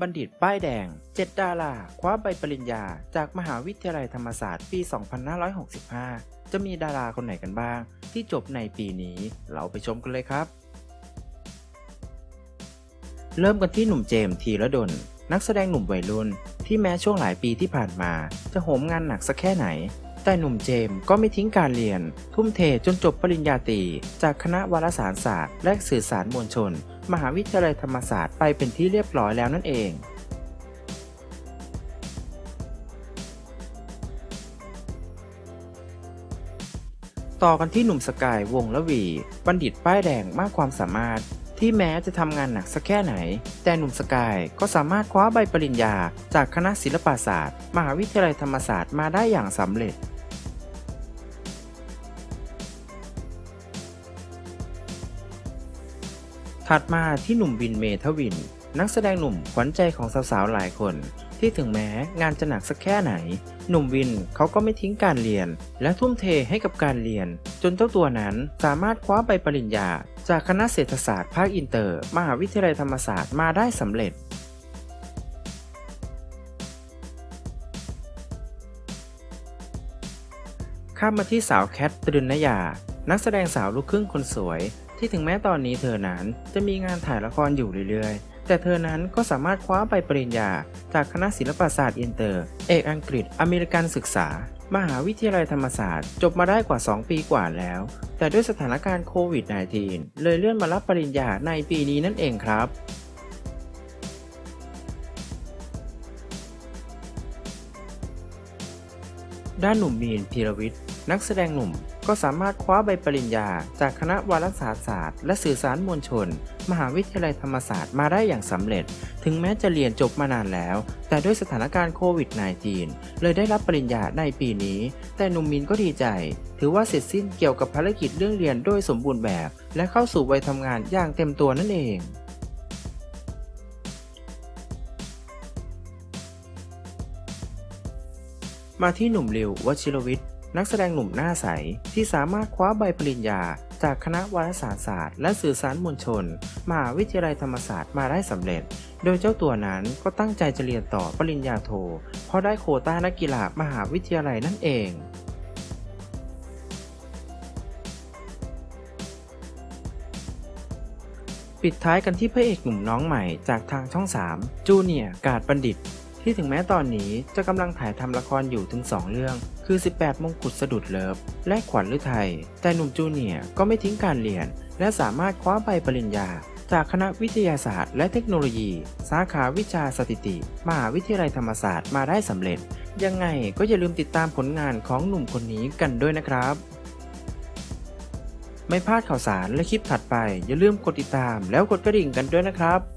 บัณฑิตป้ายแดง 7 ดาราคว้าใบปริญญา จากมหาวิทยาลัยธรรมศาสตร์ปี 2565 จะมีดาราคนไหนกันบ้าง ที่จบในปีนี้ เราไปชมกันเลยครับ เริ่มกันที่หนุ่มเจมส์ธีระดล นักแสดงหนุ่มวัยรุ่น ที่แม้ช่วงหลายปีที่ผ่านมา จะโหมงานหนักสักแค่ไหน แต่หนุ่มเจมส์ก็ไม่ทิ้งการเรียน ทุ่มเทจนจบปริญญาตรีจากคณะวารสารศาสตร์ และสื่อสารมวลชน มหาวิทยาลัยธรรมศาสตร์ไปเป็นที่เรียบร้อยแล้วนั่นเองต่อกันที่หนุ่มสกายวงละวี บัณฑิตป้ายแดงมากความสามารถ ที่แม้จะทำงานหนักสักแค่ไหน แต่หนุ่มสกายก็สามารถคว้าใบปริญญา จากคณะศิลปศาสตร์ มหาวิทยาลัยธรรมศาสตร์มาได้อย่างสำเร็จ ถัดมาที่หนุ่มวินเมทวิน นักแสดงหนุ่มขวัญใจของสาวๆหลายคน ที่ถึงแม้งานจะหนักสักแค่ไหน หนุ่มวินเขาก็ไม่ทิ้งการเรียน และทุ่มเทให้กับการเรียน จนเจ้าตัวนั้นสามารถคว้าใบปริญญา จากคณะเศรษฐศาสตร์ภาคอินเตอร์ มหาวิทยาลัยธรรมศาสตร์มาได้สำเร็จข้ามมาที่สาวแคทตรึนนยา นักแสดงสาวลูกครึ่งคนสวย ที่ถึงแม้ตอนนี้เธอนั้นจะมีงานถ่ายละครอยู่เรื่อยๆ แต่เธอนั้นก็สามารถคว้าใบปริญญา จากคณะศิลปศาสตร์อินเตอร์ เอกอังกฤษอเมริกันศึกษา มหาวิทยาลัยธรรมศาสตร์ จบมาได้กว่า 2 ปีกว่าแล้ว แต่ด้วยสถานการณ์โควิด -19 เลยเลื่อนมารับปริญญาในปีนี้นั่นเองครับด้านหนุ่มมีนพีรวิทย์นักแสดงหนุ่ม ก็สามารถคว้าใบปริญญา จากคณะวารสารศาสตร์ และสื่อสารมวลชน มหาวิทยาลัยธรรมศาสตร์มาได้อย่างสำเร็จ ถึงแม้จะเรียนจบมานานแล้ว แต่ด้วยสถานการณ์โควิด -19 เลยได้รับปริญญาในปีนี้ แต่หนุ่มมินก็ดีใจ ถือว่าเสร็จสิ้นเกี่ยวกับภารกิจเรื่องเรียนโดยสมบูรณ์แบบ และเข้าสู่วัยทำงานอย่างเต็มตัวนั่นเองมาที่หนุ่มริววชิรวิทย์ นักแสดงหนุ่มหน้าใส ที่สามารถคว้าใบปริญญา จากคณะวารสารศาสตร์ และสื่อสารมวลชนมหาวิทยาลัยธรรมศาสตร์มาได้สำเร็จ โดยเจ้าตัวนั้นก็ตั้งใจจะเรียนต่อปริญญาโท เพราะได้โควต้านักกีฬามหาวิทยาลัยนั่นเองปิดท้ายกันที่พระเอกหนุ่มน้องใหม่จากทางช่อง 3 จูเนียร์กาดบัณฑิต ที่ถึงแม้ตอนนี้จะกำลังถ่ายทำละครอยู่ถึง 2 เรื่อง คือ 18 มงกุฎสะดุดเลิฟ และขวัญฤทัย แต่หนุ่มจูเนียร์ก็ไม่ทิ้งการเรียน และสามารถคว้าใบปริญญา จากคณะวิทยาศาสตร์ และเทคโนโลยี สาขาวิชาสถิติ มหาวิทยาลัยธรรมศาสตร์มาได้สำเร็จ ยังไงก็อย่าลืมติดตามผลงานของหนุ่มคนนี้กันด้วยนะครับไม่พลาดข่าวสารและคลิปถัดไป อย่าลืมกดติดตามแล้วกดกระดิ่งกันด้วยนะครับ